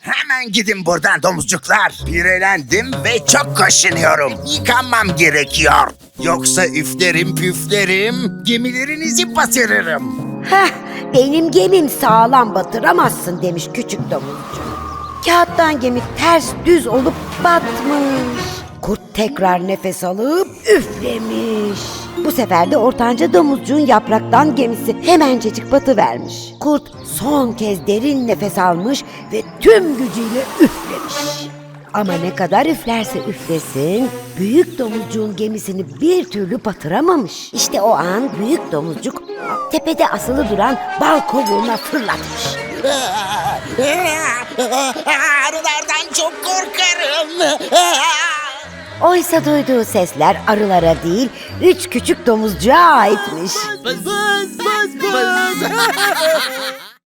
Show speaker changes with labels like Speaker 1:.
Speaker 1: Hemen gidin buradan domuzcuklar. Pirelendim ve çok kaşınıyorum. Yıkanmam gerekiyor. Yoksa üflerim püflerim, gemilerinizi batırırım.
Speaker 2: Heh, benim gemim sağlam batıramazsın demiş küçük domuzcuk. Kağıttan gemi ters düz olup batmış. Kurt tekrar nefes alıp üflemiş. Bu sefer de ortanca domuzcuğun yapraktan gemisi hemencecik batıvermiş. Kurt son kez derin nefes almış ve tüm gücüyle üflemiş. Ama ne kadar üflerse üflesin, büyük domuzcuğun gemisini bir türlü batıramamış. İşte o an büyük domuzcuk tepede asılı duran bal kovuğuna fırlatmış.
Speaker 1: Arılardan çok korkarım.
Speaker 2: Oysa duyduğu sesler arılara değil, üç küçük domuzcuğa aitmiş.
Speaker 3: Bız bız bız bız.